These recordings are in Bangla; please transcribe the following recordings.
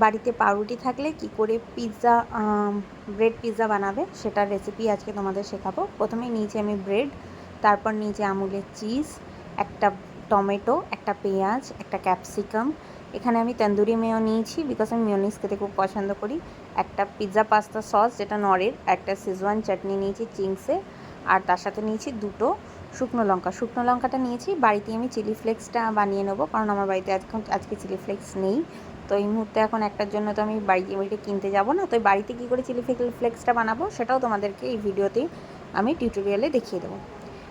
বাড়িতে পাউরুটি থাকলে কি করে পিৎজা ব্রেড পিৎজা বানাবে সেটার রেসিপি আজকে তোমাদের শেখাবো। প্রথমে নিয়েছি আমি ব্রেড তারপর নিয়েছি আমুলের চিজ একটা টমেটো, একটা পেঁয়াজ, একটা ক্যাপসিকাম এখানে আমি তন্দুরি মেয়ো নিয়েছি বিকজ আমি মিওনিস খেতে খুব পছন্দ করি। একটা পিৎজা পাস্তা সস যেটা নরের একটা সিজওয়ান চাটনি নিয়েছি চিংসে আর তার সাথে নিয়েছি দুটো শুকনো লঙ্কা। শুকনো লঙ্কাটা নিয়েছি বাড়িতে আমি চিলি ফ্লেক্সটা বানিয়ে নেব, কারণ আমার বাড়িতে আজকে আজকে চিলি ফ্লেক্স নেই। তো এই মুহূর্তে এখন একটার জন্য তো আমি বাড়িতে বাড়িতে কিনতে যাব না। তো বাড়িতে কী করে চিলি ফ্লেক্সটা বানাবো সেটাও তোমাদেরকে এই ভিডিওতেই আমি টিউটোরিয়ালে দেখিয়ে দেবো।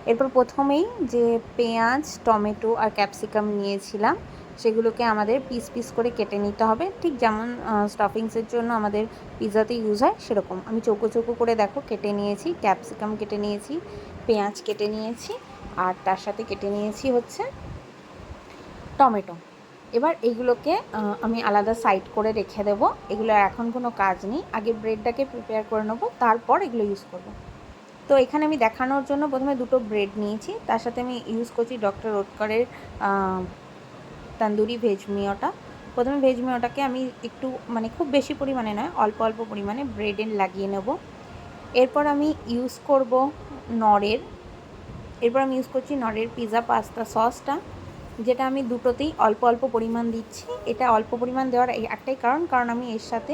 এরপর প্রথমেই যে পেঁয়াজ, টমেটো আর ক্যাপসিকাম নিয়েছিলাম, সেগুলোকে আমাদের পিস পিস করে কেটে নিতে হবে। ঠিক যেমন স্টাফিংসের জন্য আমাদের পিৎজাতে ইউজ হয় সেরকম। আমি চৌকো চৌকো করে দেখো কেটে নিয়েছি, ক্যাপসিকাম কেটে নিয়েছি, পেঁয়াজ কেটে নিয়েছি, আর তার সাথে কেটে নিয়েছি হচ্ছে টমেটো। এবার এইগুলোকে আমি আলাদা সাইড করে রেখে দেবো। এগুলো এখন কোনো কাজ নেই। আগে ব্রেডটাকে প্রিপেয়ার করে নেব, তারপর এগুলো ইউজ করব। তো এখানে আমি দেখানোর জন্য প্রথমে দুটো ব্রেড নিয়েছি। তার সাথে আমি ইউজ করছি ডক্টর ওটকারের তান্দুরি ভেজ মিওটা প্রথমে ভেজ মিওটাকে আমি একটু মানে খুব বেশি পরিমাণে নয়, অল্প অল্প পরিমাণে ব্রেডে লাগিয়ে নেব। এরপর আমি ইউজ করব নরের এরপর আমি ইউজ করছি নরের পিৎজা পাস্তা সসটা যেটা আমি দুটোতেই অল্প অল্প পরিমাণ দিচ্ছি। এটা অল্প পরিমাণ দেওয়ার একটাই কারণ কারণ আমি এর সাথে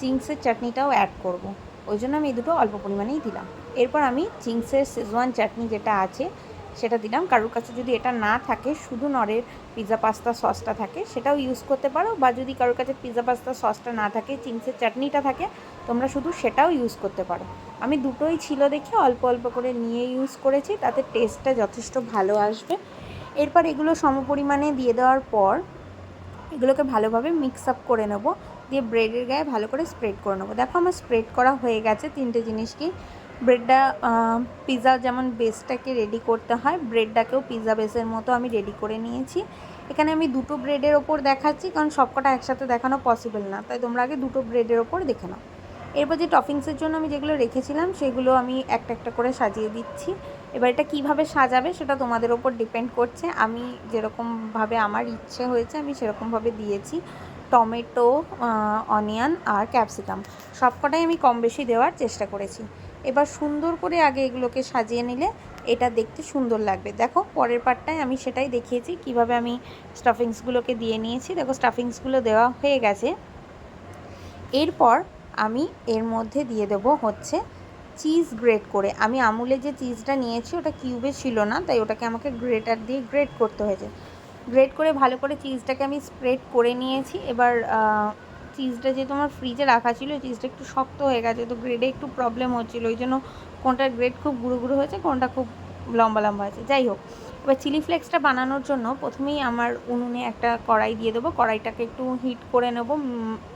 চিংসের চাটনিটাও অ্যাড করব। ওই জন্য আমি এই দুটো অল্প পরিমাণেই দিলাম। এরপর আমি চিংসের শেজওয়ান চাটনি যেটা আছে, সেটা দিলাম। কারোর কাছে যদি এটা না থাকে, শুধু নরের পিৎজা পাস্তা সসটা থাকে, সেটাও ইউজ করতে পারো। বা যদি কারোর কাছে পিৎজা পাস্তা সসটা না থাকে, চিংসের চাটনিটা থাকে, তোমরা শুধু সেটাও ইউজ করতে পারো। আমি দুটোই ছিল দেখে অল্প অল্প করে নিয়ে ইউজ করেছি। তাতে টেস্টটা যথেষ্ট ভালো আসবে। এরপর এগুলো সমপরিমাণে দিয়ে দেওয়ার পর এগুলোকে ভালোভাবে মিক্স আপ করে নেব। দিয়ে ব্রেডের গায়ে ভালো করে স্প্রেড করে নেব। দেখো আমার স্প্রেড করা হয়ে গেছে তিনটে জিনিসকেই ব্রেডটা পিৎজা যেমন বেসটাকে রেডি করতে হয় ব্রেডটাকেও পিৎজা বেসের মতো আমি রেডি করে নিয়েছি। এখানে আমি দুটো ব্রেডের ওপর দেখাচ্ছি, কারণ সবকটা একসাথে দেখানো পসিবল না। তাই তোমরা আগে দুটো ব্রেডের ওপর দেখে নাও। এরপর যে টপিংসের জন্য আমি যেগুলো রেখেছিলাম, সেগুলো আমি একটা একটা করে সাজিয়ে দিচ্ছি। এবার এটা কীভাবে সাজাবে সেটা তোমাদের ওপর ডিপেন্ড করছে। আমি যেরকমভাবে আমার ইচ্ছে হয়েছে, আমি সেরকমভাবে দিয়েছি। টমেটো অনিয়ন আর ক্যাপসিকাম। সবকটাই আমি কম বেশি দেওয়ার চেষ্টা করেছি। এবার সুন্দর করে আগে এগুলোকে সাজিয়ে নিলে এটা দেখতে সুন্দর লাগবে। দেখো, পরের পার্টটায় আমি সেটাই দেখিয়েছি, কীভাবে আমি স্টাফিংসগুলোকে দিয়ে নিয়েছি। দেখো স্টাফিংসগুলো দেওয়া হয়ে গেছে। এরপর আমি এর মধ্যে দিয়ে দেবো হচ্ছে চিজ গ্রেট করে। আমি আমুলে যে চিজটা নিয়েছি, ওটা কিউবে ছিল না, তাই ওটাকে আমাকে গ্রেটার দিয়ে গ্রেট করতে হয়েছে। গ্রেট করে ভালো করে চিজটাকে আমি স্প্রেড করে নিয়েছি। এবার চিজটা যেহেতু আমার ফ্রিজে রাখা ছিল চিজটা একটু শক্ত হয়ে গেছে, তো গ্রেডে একটু প্রবলেম হচ্ছিল। ওই জন্য কোনটার গ্রেড খুব গুঁড়ো গুঁড়ো হয়েছে, কোনটা খুব লম্বা লম্বা হয়েছে। যাই হোক, এবার চিলি ফ্লেক্সটা বানানোর জন্য প্রথমেই আমার উনুনে একটা কড়াই দিয়ে দেবো। কড়াইটাকে একটু হিট করে নেব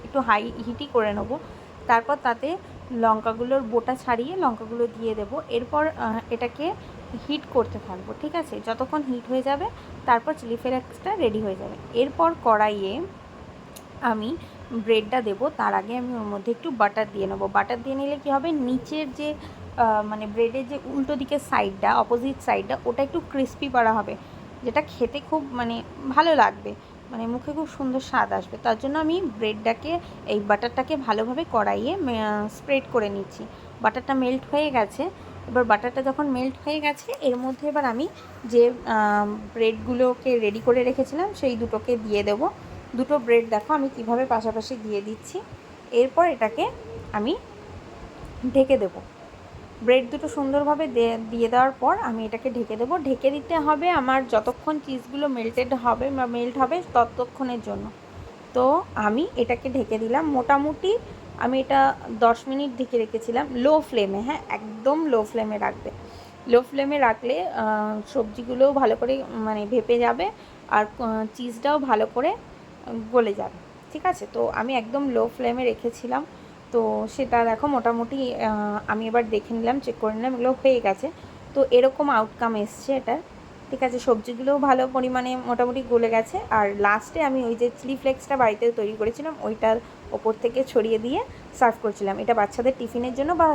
একটু হাই হিটই করে নেব। তারপর তাতে লঙ্কাগুলোর বোটা ছাড়িয়ে লঙ্কাগুলো দিয়ে দেব। এরপর এটাকে হিট করতে থাকব, ঠিক আছে? যতক্ষণ হিট হয়ে যাবে, তারপর চিলি ফ্লেক্সটা রেডি হয়ে যাবে। এরপর কড়াইয়ে আমি ব্রেডটা দেবো। তার আগে আমি ওর মধ্যে একটু বাটার দিয়ে নেব। বাটার দিয়ে নিলে কী হবে? নিচের যে মানে ব্রেডের যে উল্টো দিকের সাইডটা অপোজিট সাইডটা ওটা একটু ক্রিস্পি করা হবে, যেটা খেতে খুব মানে ভালো লাগবে। মানে মুখে খুব সুন্দর স্বাদ আসবে। তার জন্য আমি ব্রেডটাকে, এই বাটারটাকে ভালোভাবে কড়াইয়ে স্প্রেড করে নিচ্ছি। বাটারটা মেল্ট হয়ে গেছে। এবার বাটারটা যখন মেল্ট হয়ে গেছে, এর মধ্যে এবার আমি যে ব্রেডগুলোকে রেডি করে রেখেছিলাম, সেই দুটোকে দিয়ে দেব। দুটো ব্রেড দেখো, আমি কীভাবে পাশাপাশি দিয়ে দিচ্ছি। এরপর এটাকে আমি ঢেকে দেবো। ব্রেড দুটো সুন্দরভাবে দিয়ে দেওয়ার পর আমি এটাকে ঢেকে দেবো। ঢেকে দিতে হবে আমার যতক্ষণ চিজগুলো মেল্টেড হবে বা মেল্ট হবে ততক্ষণের জন্য। তো আমি এটাকে ঢেকে দিলাম। মোটামুটি আমি এটা দশ মিনিট ঢেকে রেখেছিলাম। লো ফ্লেমে হ্যাঁ একদম লো ফ্লেমে রাখবে। লো ফ্লেমে রাখলে সবজিগুলোও ভালো করে মানে ভেপে যাবে আর চিজটাও ভালো করে গলে যাবে। ঠিক আছে? তো আমি একদম লো ফ্লেমে রেখেছিলাম। তো সেটা দেখো মোটামুটি আমি এবার দেখে নিলাম চেক করে নিলাম, এগুলো হয়ে গেছে। তো এরকম আউটকাম এসছে এটা। ঠিক আছে, সবজিগুলোও ভালো পরিমাণে মোটামুটি গলে গেছে। আর লাস্টে আমি ওই যে চিলি ফ্লেক্সটা বাড়িতে তৈরি করেছিলাম, ওইটার ওপর থেকে ছড়িয়ে দিয়ে সার্ভ করছিলাম। এটা বাচ্চাদের টিফিনের জন্য বা